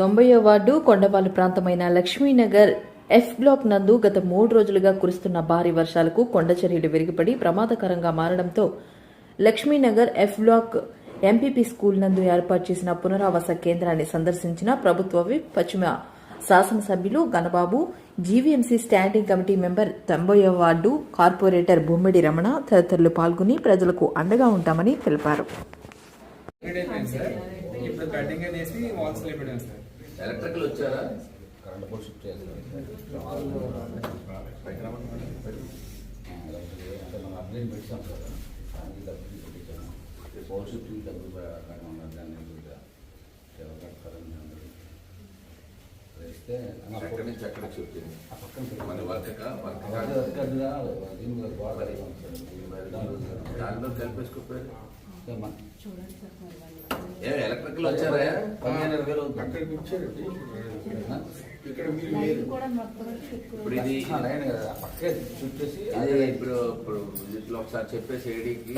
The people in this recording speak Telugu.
తొంభైవ వార్డు కొండపాలు ప్రాంతమైన లక్ష్మీనగర్ ఎఫ్ బ్లాక్ నందు గత మూడు రోజులుగా కురుస్తున్న భారీ వర్షాలకు కొండచర్యలు విరిగిపడి ప్రమాదకరంగా మారడంతో Lakshminagar F block MPP school నందు ఏర్పాటు చేసిన పునరావాస కేంద్రాన్ని సందర్శించిన ప్రభుత్వ విప్ పశ్చిమ శాసనసభ్యులు Ganababu GVMC standing committee member తొంభైవ వార్డు కార్పొరేటర్ బొమ్మిడి రమణ తదితరులు పాల్గొని ప్రజలకు అండగా ఉంటామని తెలిపారు. ఎలక్ట్రికల్ వచ్చారా? కరెంట్ పోల్ షిఫ్ట్ చేస్తారు అంటే మనం అప్లైన్ పెట్టాం సార్ దానికి డబ్బులు పెట్టించాము పోల్ షిఫ్ట్కి డబ్బులు ఉన్నది దాన్ని అందరూ. వేస్తే ఆ నుంచి పక్కన మన వర్క్ వర్క్ దానిలో కలిపేసుకోపోయారు ఎలక్ట్రికల్ వచ్చారా? పదిహేను ఇరవై వేలు అవుతుంది. అక్కడికి వచ్చారండి ఇక్కడ మీరు లైట్ కూడా మొత్తం ఇప్పుడు ఇది లైన్ కదా పక్కే ఇది ఇప్పుడు ఇప్పుడు విజిట్లో ఒకసారి చెప్పేసి ఏడీకి